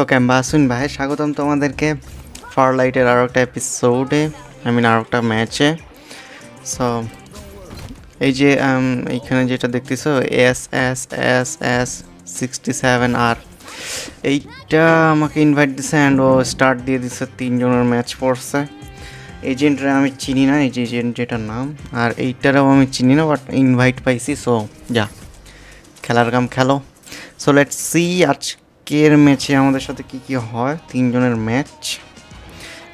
তো ক্যাম্বা আসুন ভাই, স্বাগতম তোমাদেরকে ফারলাইটের আরও একটা এপিসোডে আই মিন আরও একটা ম্যাচে সো এই যে এইখানে যেটা দেখতেছো S S S S sixty seven আর এইটা আমাকে ইনভাইট দিছে অ্যান্ড ও স্টার্ট দিয়ে দিছে, তিনজনের ম্যাচ পড়ছে এজেন্টরা আমি চিনি না, এই যে এজেন্ট যেটার নাম। আর এইটারও আমি চিনি না বাট ইনভাইট পাইছি সো যা। খেলার কাম খেলো। সো লেটস সি আজকের ম্যাচে আমাদের সাথে কি কি হয় তিনজনের match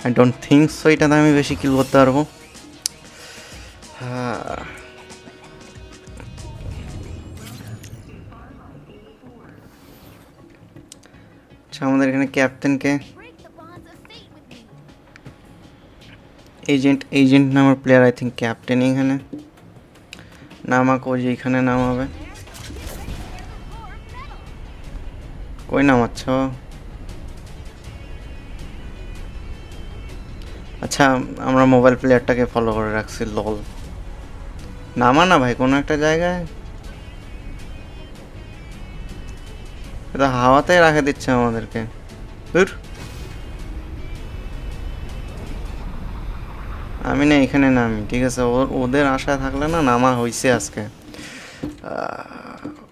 I don't think so এটাতে আমি বেশি কিল করতে পারব। আচ্ছা আমাদের এখানে ক্যাপ্টেনকে. এজেন্ট এজেন্ট নামের প্লেয়ার আই থিঙ্ক ক্যাপ্টেন এখানে নামাক ও যে এখানে নামাবে কই নামাচ্ছ? আচ্ছা আমরা মোবাইল প্লেয়ারটাকে ফলো করে রাখছি লল নামা না ভাই, কোনো একটা জায়গায়? এটা হাওয়াতে রাখে দিচ্ছে আমাদেরকে। ধুর আমি না এখানে নামি, ঠিক আছে? ওদের আশায় থাকলে না নামা হয়েছে আজকে।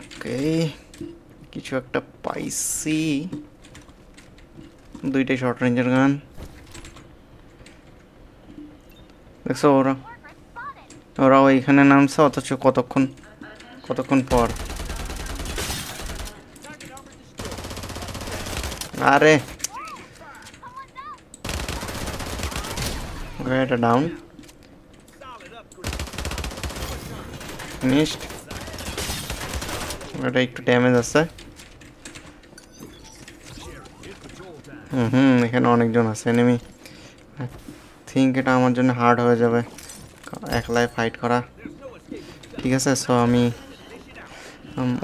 ওকে কিছু একটা পাইছি। দুইটাই শর্ট রেঞ্জের গান। দেখছ ওরা? ওরা ওইখানে নামছে, অথচ কতক্ষণ কতক্ষণ পর? আরে! এটা ডাউন ওটা একটু ড্যামেজ আছে। হুম হুম এখানে অনেকজন আছে এনিমি থিঙ্ক এটা আমার জন্য হার্ড হয়ে যাবে। একলাই ফাইট করা। ঠিক আছে সো আমি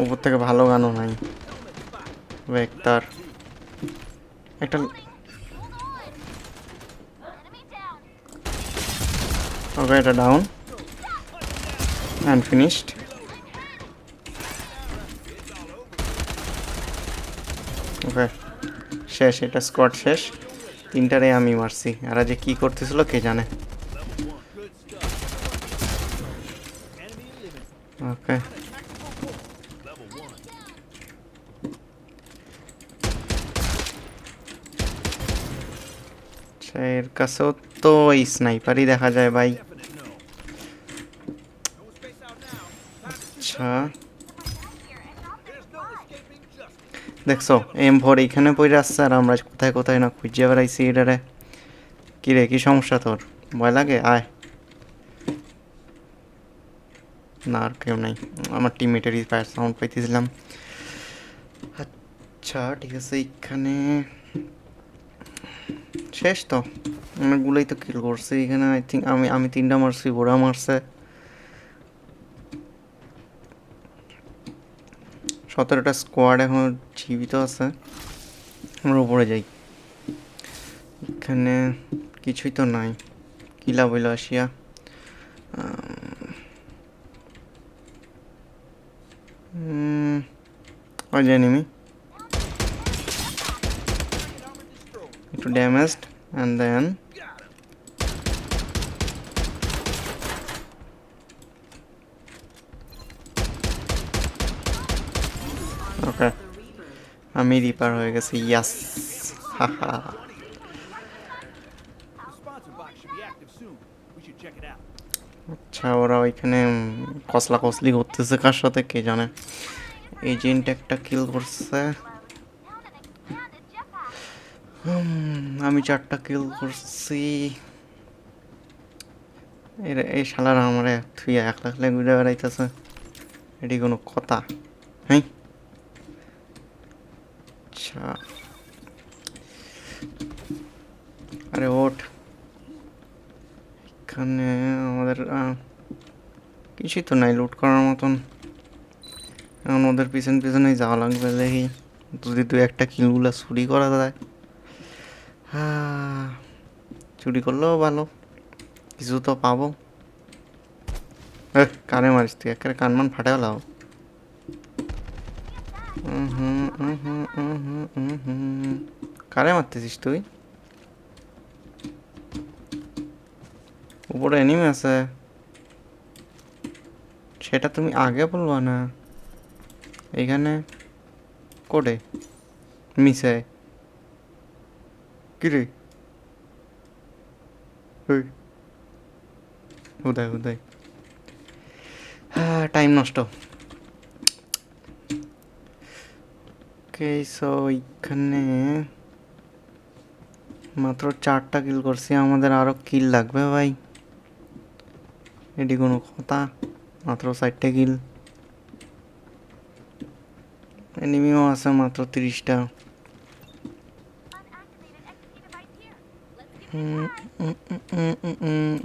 উপর থেকে ভালো গানও নাই। ভেক্টর একটা ওকে এটা ডাউন অ্যান্ড ফিনিশড ওকে শেষ, এটা স্কোয়াড শেষ। তিনটারে আমি মারছি। আর যে কি করতেছিল কে জানে। ওকে। আচ্ছা এর কাছেও তো এই স্নাইপারই দেখা যায় ভাই। আচ্ছা। দেখছ এম ভোর এইখানে পড়ে আসছে আর আমরা কোথায় কোথায় না খুঁজে বেড়াইছি এটারে। কি রে, কী সমস্যা তোর? ভয় লাগে? আয়। না, আর কেউ নাই। আমার টিমমেটেরই ফায়ার সাউন্ড পাইতেছিলাম। আচ্ছা ঠিক আছে, এইখানে শেষ তো। অনেকগুলোই তো কিল করছে এখানে আই থিঙ্ক আমি আমি তিনটা মারছি, ওরা মারছে। সতেরোটা স্কোয়াড এখন জীবিত আছে। আমরা উপরে যাই। এখানে কিছুই তো নাই। কিলা বইল আসিয়া? ওই যে enemy একটু ড্যামেজড অ্যান্ড দেন ওকে আমি রিপার হয়ে গেছি ইয়াস. আচ্ছা ওরা ওইখানে কসলা কসলি করতেছে কার সাথে কে জানে। এজেন্ট একটা কিল করছে। আমি চারটা কিল করছি। এর- এই শালার আমার তুই এক লাখ লাখ ঘুরে বেড়াইতেছে। এটি কোনো কথা। হ্যাঁ আচ্ছা। আরে ওঠ। এখানে আমাদের কিছুই তো নাই লুট করার মতন। এখন ওদের পিছন পিছনেই যাওয়া লাগবে, দেখি। যদি দু একটা কিলগুলো চুরি করা যায়। হ্যাঁ চুরি করলেও ভালো। কিছু তো পাবো। কানে মারিস তুই, একেবারে কানমান ফাটে লাও কারে মারতেছিস তুই? উপরে এনিমি আছে। সেটা তুমি আগে বলবা না? এখানে কোটে মিশে কিরে? উদয় উদয়। হ্যাঁ টাইম নষ্ট। ওকে সো এইখানে মাত্র চারটা কিল করছি, আমাদের আরও কিল লাগবে ভাই। এটি কোনো কথা, মাত্র চারটে কিল এনিমিও আছে মাত্র তিরিশটা।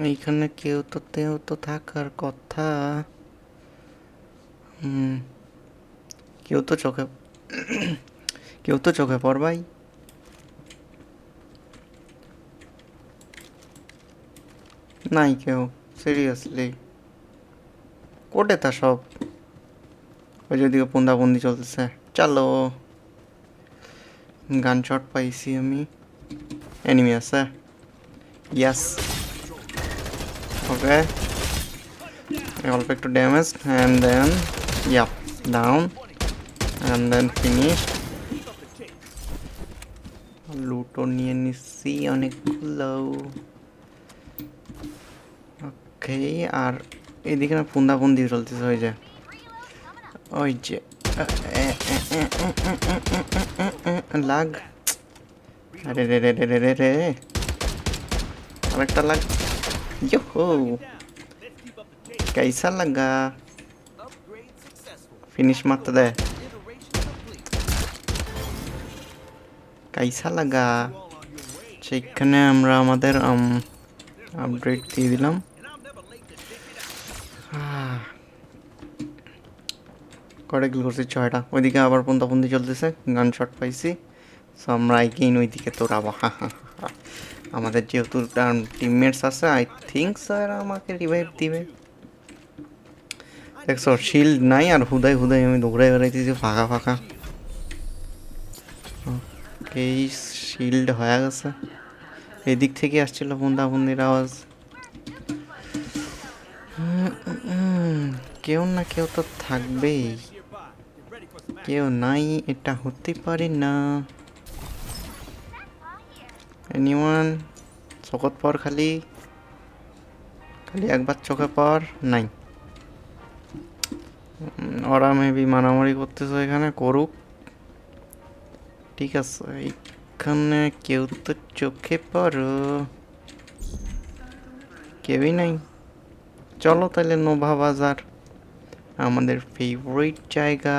এইখানে কেউ তো তেও তো থাকার কথা। কেউ তো চোখে কেউ তো চোখে পড় ভাই। নাই কেউ সিরিয়াসলি কোটে তা সব। ওই যেদিকে পুন্দাবন্দি চলতেছে। চলো। গান শট পাইছি আমি। এনিমি আছে। ইয়াস ওকে অল্প একটু damage and then yup down and then finish লুটো নিয়ে নিচ্ছি অনেকগুলো ওকে আর এদিকে না পুন্দাপুন্দি চলতেছে ওই যে ওই যে লাগ আরে রে রে রে রে রে রে আরেকটা লাগ ইয়ো Let's keep up the pace. कैसा लगा Upgrade successful. फिनिश मत दे কাইসা লাগা সেইখানে আমরা আমাদের আপডেট দিয়ে দিলাম। কটা কিল করছি ছয়টা। ওইদিকে আবার পন্তাপন্দি চলতেছে, গান শট পাইছি। সো আমরা এগেইন ওইদিকে তোরাবো আমাদের যেহেতু টিমমেটস আছে আই থিঙ্ক স্যার আমাকে রিভাইভ দিবে। দেখছ শিল্ড নাই আর হুদাই হুদাই আমি দৌড়াই বেড়াইতেছি ফাঁকা ফাঁকা। এই শিল্ড হয়ে গেছে। এদিক থেকে আসছিল বুন্দাবুন্দির আওয়াজ। কেউ না কেউ তো থাকবেই. কেউ নাই, এটা হতে পারে না। এনিওয়ান চোখত পর খালি? খালি একবার চোখে পর? নাই। ওরা মেবি মারামারি করতেছে এখানে, করুক। ঠিক আছে এখানে কেউ তো চোখে পড়ো। কেউই নাই। চলো তাহলে নোভা বাজার আমাদের ফেভারিট জায়গা।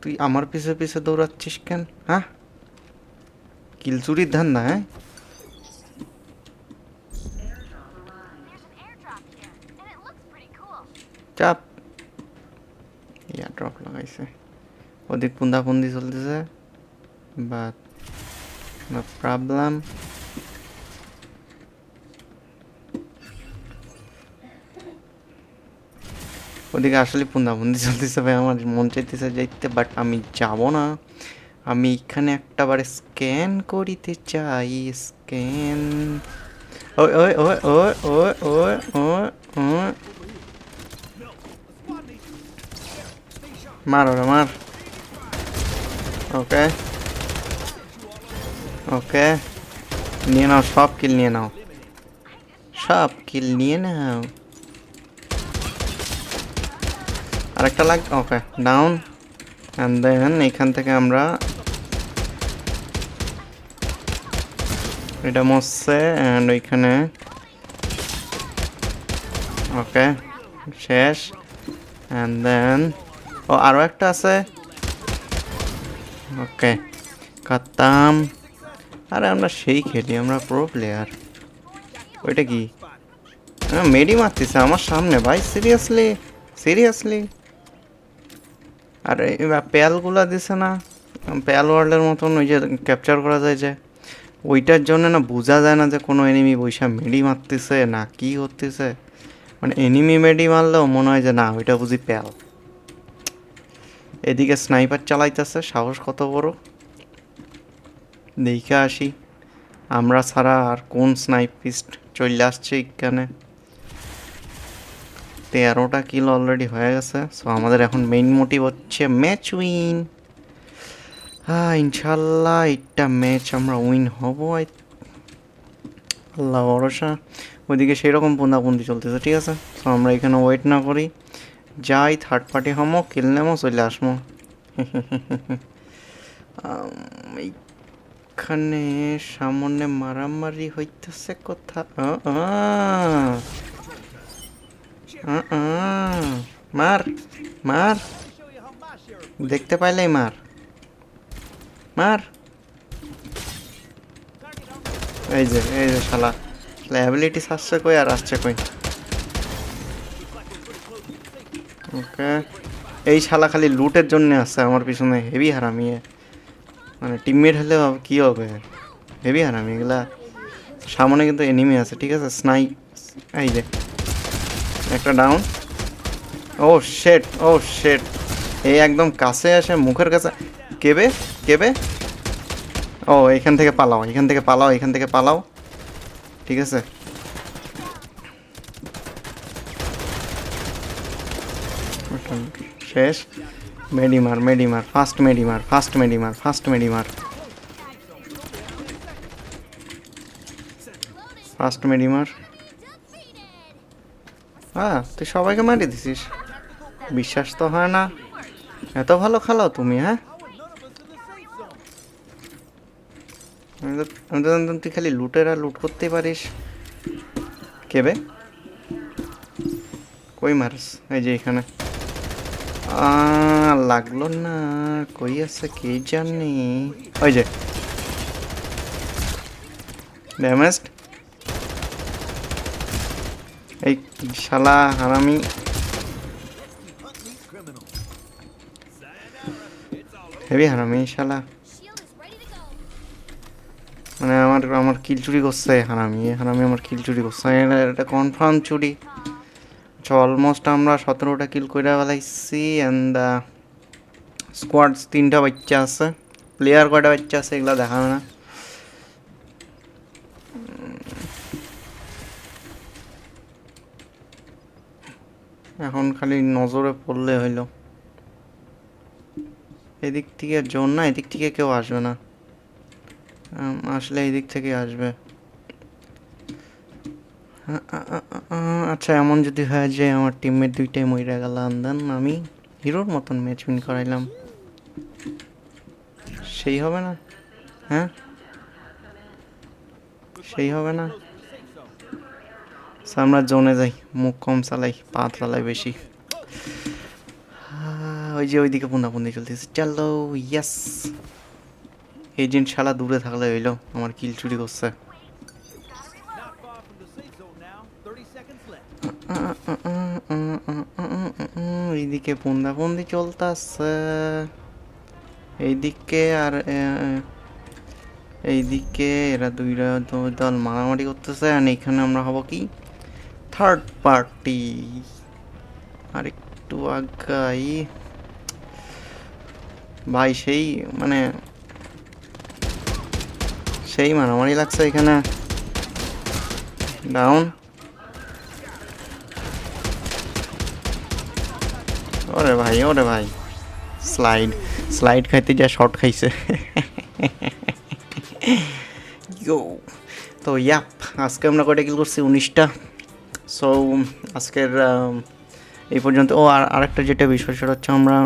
তুই আমার পিছে পিছে দৌড়াচ্ছিস কেন? হ্যাঁ? কিলচুরির ধান্দা হ্যাঁ. চাপ। ইয়া ড্রপ লাগাইছে। ওদিক পুন্দাপুন্দি চলতেছে বাট প্রবলেম ওদিকে আসলে পুন্দাপুন্দি চলতেছে ভাই, আমার মন চাইতেছে যাইতে বাট আমি যাব না। আমি এখানে একটা বারে স্ক্যান করিতে চাই স্ক্যান ওই ওই ওই ওই ওই ওই ওই। মার ওরা, মার। ওকে ওকে নিয়ে নাও সব কিল নিয়ে নাও সব কিল নিয়ে নাও আরেকটা লাগ ওকে ডাউন অ্যান্ড দেন এখান থেকে আমরা এটা মসছে অ্যান্ড ওইখানে ওকে শেষ. অ্যান্ড দেন ও আরও একটা আছে। ওকে কাতাম আরে আমরা সেই খেলি, আমরা প্রো প্লেয়ার ওইটা কি? মেডি মারতেছে আমার সামনে, ভাই সিরিয়াসলি সিরিয়াসলি আর প্যালগুলা দিছে না। প্যাল ওয়ার্ল্ডের মতন ওই যে ক্যাপচার করা যায় যে। ওইটার জন্য না বোঝা যায় না যে কোনো এনিমি বৈশা মেডি মারতেছে না কি হতেছে মানে এনিমি মেডি মারলেও মনে হয় যে না, ওইটা বুঝি প্যাল। এদিকে স্নাইপার চালাইতেছে, সাহস কত বড়? দেখে আসি, আমরা ছাড়া আর কোন স্নাইপিস্ট চলে আসছে এখানে? তেরোটা কিল অলরেডি হয়ে গেছে সো আমাদের এখন মেইন মোটিভ হচ্ছে ম্যাচ উইন হ্যাঁ ইনশাল্লাহ একটা ম্যাচ আমরা উইন হব আল্লাহ ভরসা। ওইদিকে সেই রকম পুন্দাপুন্দি চলতেছে, ঠিক আছে? সো আমরা এখানে ওয়েট না করি। যাই থার্ড পার্টি হমো কিল নেমো, চলে আসমো। এইখানে সামনে মারামারি হইতেছে কথা। মার মার। দেখতে পাইলেই মার। মার। এই যে এই যে শালা। অ্যাবিলিটি আসছে কই আর আসছে কই? ওকে। এই শালা খালি লুটের জন্য আসছে, আমার পিছনে হেভি হারামি। মানে টিমমেট হলে কি হবে? হেভি হারামি এগুলা। সামনে কিন্তু এনিমি আছে, ঠিক আছে? স্নাই এই যে, একটা ডাউন ও শেট ও শেট এই একদম কাছে আসে মুখের কাছে কেবে? কেবে? ও, এখান থেকে পালাও, এখান থেকে পালাও, এখান থেকে পালাও। ঠিক আছে? শেষ। মেডিমার মেডিমার ফার্স্ট মেডিমার ফার্স্ট মেডিমার ফার্স্ট মেডিমার। ফার্স্ট মেডিমার। হ্যাঁ তুই সবাইকে মারি দিছিস? বিশ্বাস তো হয় না। এত ভালো খেলাও তুমি হ্যাঁ? তুই খালি লুটেরা লুট করতে পারিস। কেবে কই মারস? এই যে এখানে। লাগল না, কই আছে কে জানি। ওই যে। ড্যামেজড। এই শালা হারামি। হেভি হারামি শালা. মানে আমার আমার কিল চুরি করছে হারামি হারামি আমার কিল চুরি করছে। এটা- কনফার্ম চুরি। অলমোস্ট আমরা সতেরোটা কিল করে ফেলাইছি অ্যান্ড স্কোয়াডস তিনটা বাচ্চা আছে। প্লেয়ার কয়টা বাচ্চা আছে এগুলো দেখাবে না। এখন খালি নজরে পড়লে হইল। এদিক থেকে জোন না, এদিক থেকে কেউ আসবে না। আসলে এদিক দিক থেকে আসবে। আচ্ছা এমন যদি হয় যে আমার টিমমেট দুইটাই মইরা গেল দেন আমি হিরোর মতন ম্যাচ উইন করাইলাম। সেই হবে না? হ্যাঁ? সেই হবে না? So, আমরা জোনে যাই মুখ কম চালাই পা চালাই বেশি। ওই যে ওইদিকে পুন্দাপুন্দি চলতেছে। চলো ইয়াস এজেন্ট শালা দূরে থাকলে হইল আমার কিল চুরি করছে। এইদিকে পুন্দাপুন্দি চলতেছে। এইদিকে আর এইদিকে এরা দুইটা দুই দল মারামারি করতেছে, আর এখানে আমরা হব কি? থার্ড পার্টি আর একটু আগাই। ভাই, সেই মানে সেই মারামারি লাগছে এখানে। ডাউন ওরে ভাই ওরে ভাই। স্লাইড স্লাইড খাইতে যা শর্ট খাইছে। তো ইয়াপ আজকে আমরা কয়টা কিল করছি? উনিশটা। সো আজকের এই পর্যন্ত। ও, আর, আরেকটা যেটা বিষয়, সেটা হচ্ছে আমরা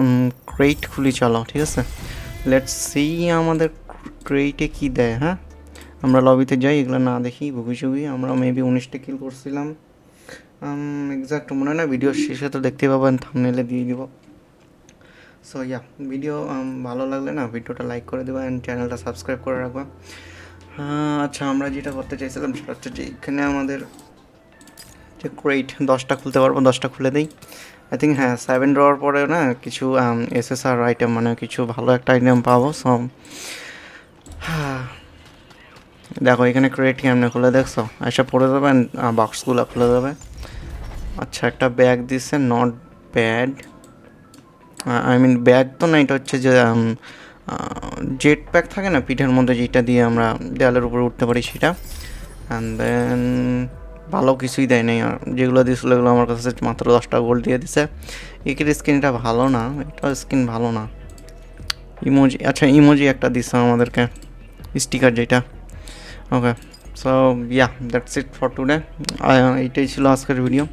ক্রেট খুলি, চলো, ঠিক আছে? লেটস সি আমাদের ক্রেটে কি দেয় হ্যাঁ? আমরা লবিতে যাই, এগুলো না দেখি ভুগি চুগি আমরা মেবি উনিশটা কিল করছিলাম। এক্সাক্ট মনে হয় না ভিডিও শেষে তো দেখতে পাবেন থামনেলে দিয়ে দিব। সো ইয়া ভিডিও ভালো লাগলে না ভিডিওটা লাইক করে দেবা অ্যান্ড চ্যানেলটা সাবস্ক্রাইব করে রাখবা আহ, আচ্ছা আমরা যেটা করতে চাইছিলাম সেটা হচ্ছে যে এখানে আমাদের যে ক্রেট দশটা খুলতে পারব দশটা খুলে দিই। আই থিঙ্ক হ্যাঁ সেভেন ড্রয়ার পরে না কিছু এসএসআর আইটেম মানে কিছু ভালো একটা আইটেম পাবো সো দেখো এখানে ক্রেট কেমনে খুলে দেখছ? এসব পড়ে যাবে বক্সগুলো খুলে যাবে। আচ্ছা একটা ব্যাগ দিছে not bad I mean bag তো না, এটা হচ্ছে যে জেট প্যাক থাকে না, পিঠের মধ্যে যেটা দিয়ে আমরা দেওয়ালের উপরে উঠতে পারি সেটা। অ্যান্ড দেন ভালো কিছুই দেয় নাই। আর যেগুলো দিয়েছিল এগুলো আমার কাছে মাত্র দশটা গোল্ড দিয়ে দিছে। একের স্কিনটা ভালো না এটাও স্কিন ভালো না। ইমোজি আচ্ছা ইমোজি একটা দিছে আমাদেরকে স্টিকার যেটা। Okay so yeah that's it for today এইটাই ছিল আজকের ভিডিও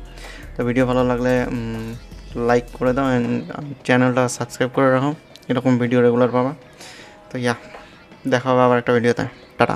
তো ভিডিও ভালো লাগলে লাইক করে দাও অ্যান্ড চ্যানেলটা সাবস্ক্রাইব করে রাখো। এরকম ভিডিও রেগুলার পাবা। তো ইয়া দেখা হবে আবার একটা ভিডিওতে টাটা।